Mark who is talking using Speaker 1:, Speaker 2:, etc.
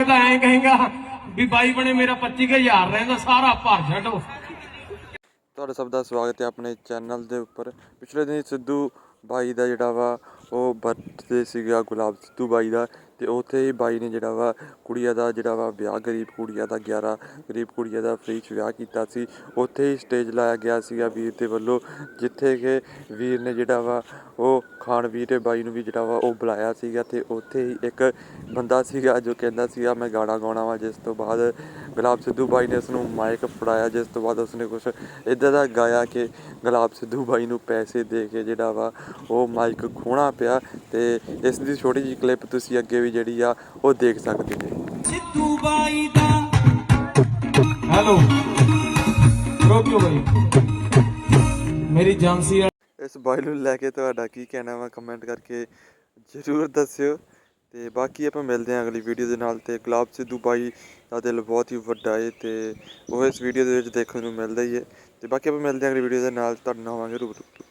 Speaker 1: ਤਾਂ ਐਂ ਕਹੇਗਾ ਵੀ ਬਾਈ ਬਣੇ ਮੇਰਾ 25000 ਰਹਿੰਦਾ, ਸਾਰਾ ਭਰ ਛੱਡੋ।
Speaker 2: ਤੁਹਾਡਾ ਸਭ ਦਾ ਸਵਾਗਤ ਹੈ ਆਪਣੇ ਚੈਨਲ ਦੇ ਉੱਪਰ। ਪਿਛਲੇ ਦਿਨ ਸਿੱਧੂ ਬਾਈ ਦਾ ਜਿਹੜਾ ਵਾ ਉਹ ਬਰਥਡੇ ਸੀਗਾ ਗੁਲਾਬ ਸਿੱਧੂ ਬਾਈ ਦਾ ਤੇ ਉੱਥੇ ਹੀ ਬਾਈ ਨੇ ਜਿਹੜਾ ਵਾ ਕੁੜੀਆਂ ਦਾ ਜਿਹੜਾ ਵਾ ਵਿਆਹ, ਗਰੀਬ ਕੁੜੀਆਂ ਦਾ 11 ਗਰੀਬ ਕੁੜੀਆਂ ਦਾ ਫ੍ਰੀ ਚ ਵਿਆਹ ਕੀਤਾ ਸੀ। ਉੱਥੇ ਹੀ ਸਟੇਜ ਲਾਇਆ ਗਿਆ ਸੀਗਾ ਵੀਰ ਦੇ ਵੱਲੋਂ, ਜਿੱਥੇ ਕਿ ਵੀਰ ਨੇ ਜਿਹੜਾ ਵਾ ਉਹ ਖਾਨ ਵੀਰ ਤੇ ਬਾਈ ਨੂੰ ਵੀ ਜਿਹੜਾ ਵਾ ਉਹ ਬੁਲਾਇਆ ਸੀਗਾ ਤੇ ਉੱਥੇ ਹੀ ਇੱਕ ਬੰਦਾ ਸੀਗਾ ਜੋ ਕਹਿੰਦਾ ਸੀਗਾ, ਮੈਂ ਗਾਣਾ ਗਾਉਣਾ ਵਾ। ਜਿਸ ਤੋਂ ਬਾਅਦ ਗੁਲਾਬ ਸਿੱਧੂ ਬਾਈ ਨੇ ਉਸ ਨੂੰ ਮਾਈਕ ਫੜਾਇਆ, ਜਿਸ ਤੋਂ ਬਾਅਦ ਉਸਨੇ ਕੁਝ ਇਦਾਂ ਦਾ ਗਾਇਆ ਕਿ ਗੁਲਾਬ ਸਿੱਧੂ ਬਾਈ ਨੂੰ ਪੈਸੇ ਦੇ ਕੇ ਜਿਹੜਾ ਵਾ ਉਹ ਮਾਈਕ ਖੋਣਾ ਪਿਆ ਤੇ ਇਸ ਦੀ ਛੋਟੀ ਜਿਹੀ ਕਲਿੱਪ ਤੁਸੀਂ ਅੱਗੇ ਵੀ ਜਿਹੜੀ ਆ ਉਹ ਦੇਖ ਸਕਦੇ ਨੇ
Speaker 3: ਸਿੱਧੂ ਬਾਈ ਦਾ
Speaker 1: ਹੈਲੋ ਰੋਕਿਓ ਬਾਈ। ਮੇਰੀ ਏਜੰਸੀ
Speaker 2: ਇਸ ਬਾਈ ਨੂੰ ਲੈ ਕੇ ਤੁਹਾਡਾ ਕੀ ਕਹਿਣਾ ਵਾ? ਕਮੈਂਟ ਕਰਕੇ ਜ਼ਰੂਰ ਦੱਸਿਓ। ਤੇ ਬਾਕੀ ਆਪਾਂ ਮਿਲਦੇ ਹਾਂ ਅਗਲੀ ਵੀਡੀਓ ਦੇ ਨਾਲ ਤੇ ਗੁਲਾਬ ਸਿੱਧੂ ਬਾਈ ਦਾ ਦਿਲ ਬਹੁਤ ਹੀ ਵੱਡਾ ਏ ਤੇ ਉਹ ਇਸ ਵੀਡੀਓ ਦੇ ਵਿੱਚ ਦੇਖਣ ਨੂੰ ਮਿਲਦਾ ਹੀ ਹੈ ਤੇ ਬਾਕੀ ਆਪਾਂ ਮਿਲਦੇ ਹਾਂ ਅਗਲੀ ਵੀਡੀਓ ਦੇ ਨਾਲ, ਤੁਹਾਡੇ ਨਾਲ ਹੋਵਾਂਗੇ ਰੂਬਰੂ।